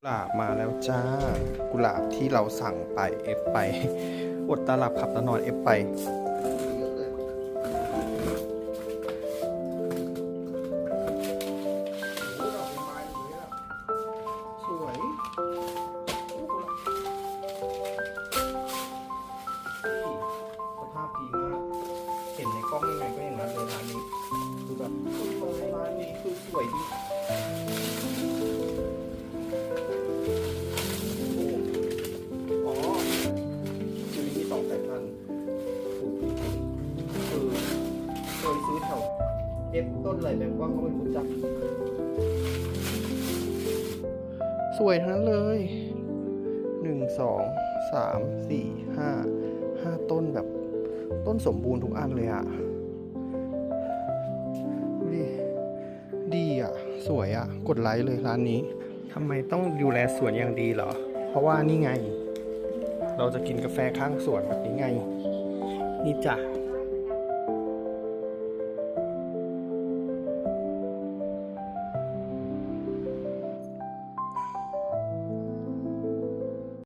กุหลาบมาแล้วจ้า กุหลาบที่เราสั่งไปเอฟไป อดตาหลับขับตานอนเอฟไป สวย แถวเอฟต้นอะไรแบบว่าก็ไม่รู้จัก สวยทั้งนั้นเลยหนึ่งสองสามสี่ห้าห้าต้นแบบต้นสมบูรณ์ทุกอันเลยอะดูดิดีอะสวยอะกดไลค์เลยร้านนี้ทำไมต้องดูแลสวนอย่างดีเหรอ เพราะว่านี่ไง เราจะกินกาแฟข้างสวนแบบนี้ไง นี่จ้ะ